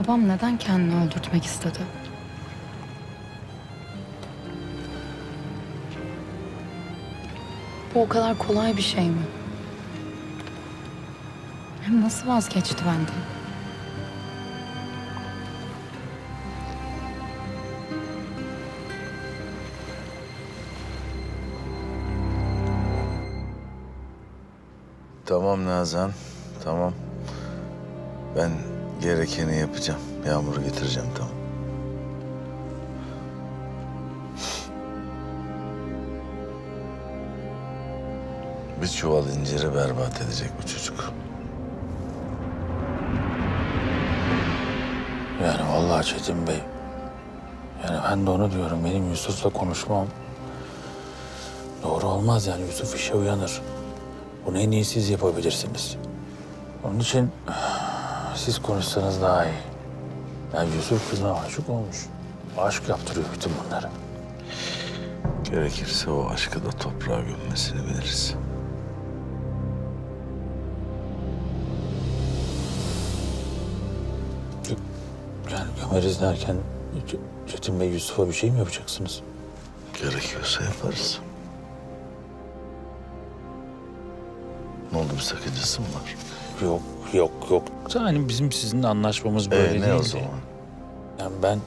Babam neden kendini öldürtmek istedi? Bu o kadar kolay bir şey mi? Hem nasıl vazgeçti benden? Tamam Nazan, tamam. Ben gerekeni yapacağım. Yağmur'u getireceğim, tamam. Bir çuval inciri berbat edecek bu çocuk. Yani vallahi Çetin Bey. Yani ben de onu diyorum. Benim Yusuf'la konuşmam doğru olmaz yani. Yusuf işe uyanır. Bunu en iyi siz yapabilirsiniz. Onun için siz konuşsanız daha iyi. Yani Yusuf kızına aşık olmuş. Aşk yaptırıyor bütün bunları. Gerekirse o aşkı da toprağa gömmesini biliriz. Yani gömeriz derken Çetin Bey Yusuf'a bir şey mi yapacaksınız? Gerekiyorsa yaparız. Ne oldu bir sakıncası mı var? Yok, yok, yok. Yani bizim sizinle anlaşmamız böyle Ee, değil. ne o zaman? Yani ben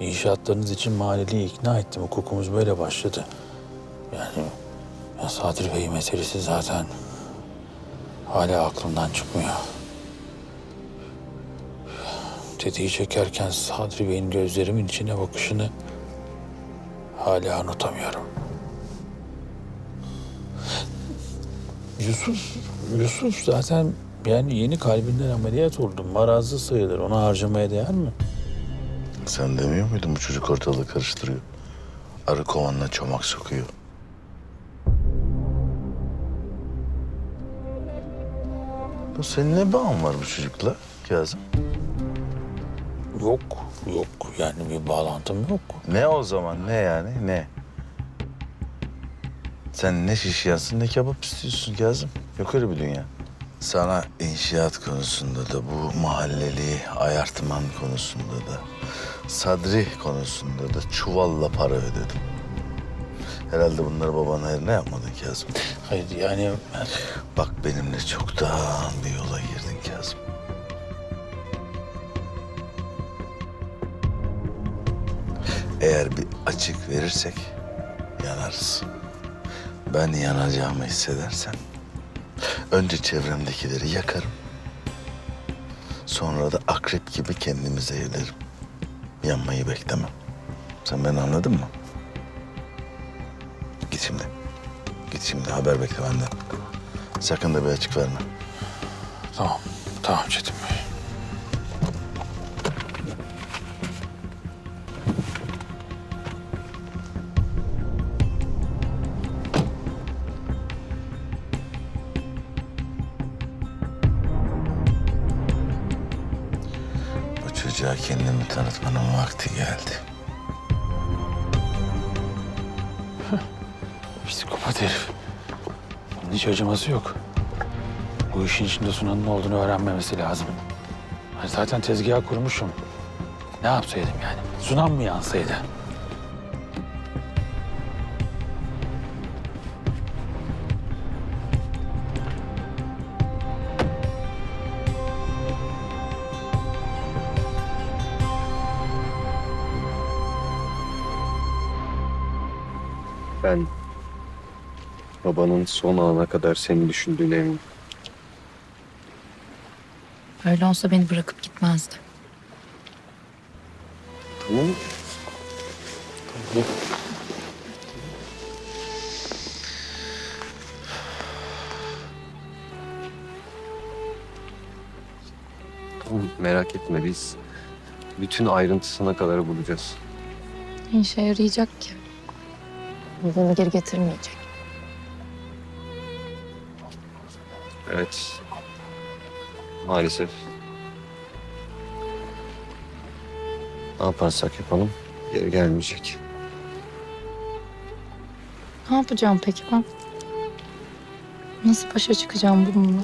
inşaatlarınız için mahalleliyi ikna ettim. Hukukumuz böyle başladı. Yani ya Sadri Bey meselesi zaten hala aklımdan çıkmıyor. Tetiği çekerken Sadri Bey'in gözlerimin içine bakışını hala unutamıyorum. Yusuf, Yusuf zaten yani yeni kalbinden ameliyat oldu. Marazlı sayılır. Ona harcamaya değer mi? Sen demiyor muydun bu çocuk ortalığı karıştırıyor? Arı kovanına çomak sokuyor. Bu senin ne bağın var bu çocukla Kazım? Yok, yok. Yani bir bağlantım yok. Ne o zaman ne yani ne? Sen ne şiş yansın ne kebap istiyorsun Kazım. Yok öyle bir dünya. Sana inşaat konusunda da bu mahalleli ayartman konusunda da Sadri konusunda da çuvalla para ödedim. Herhalde bunları babanın hayrına yapmadın Kazım. Hayır yani ben... Bak benimle çoktan bir yola girdin Kazım. Eğer bir açık verirsek yanarız. Ben yanacağımı hissedersen önce çevremdekileri yakarım. Sonra da akrep gibi kendimi zehirlerim. Yanmayı beklemem. Sen beni anladın mı? Git şimdi. Git şimdi haber bekle benden. Sakın da bir açık verme. Tamam, tamam Çetin çocuğa kendimi tanıtmanın vakti geldi. Psikopat herif. Bunun hiç acıması yok. Bu işin içinde Sunan'ın olduğunu öğrenmemesi lazım. Zaten tezgah kurmuşum. Ne yapsaydım yani? Sunan mı yansaydı? Ben babanın son ana kadar seni düşündüğüne eminim. Öyle olsa beni bırakıp gitmezdi. Tamam? Tamam. Tamam, merak etme biz bütün ayrıntısına kadar bulacağız. İşe yarayacak ki? Babamı geri getirmeyecek. Evet. Maalesef. Ne yaparsak yapalım geri gelmeyecek. Ne yapacağım peki ben? Nasıl başa çıkacağım bununla?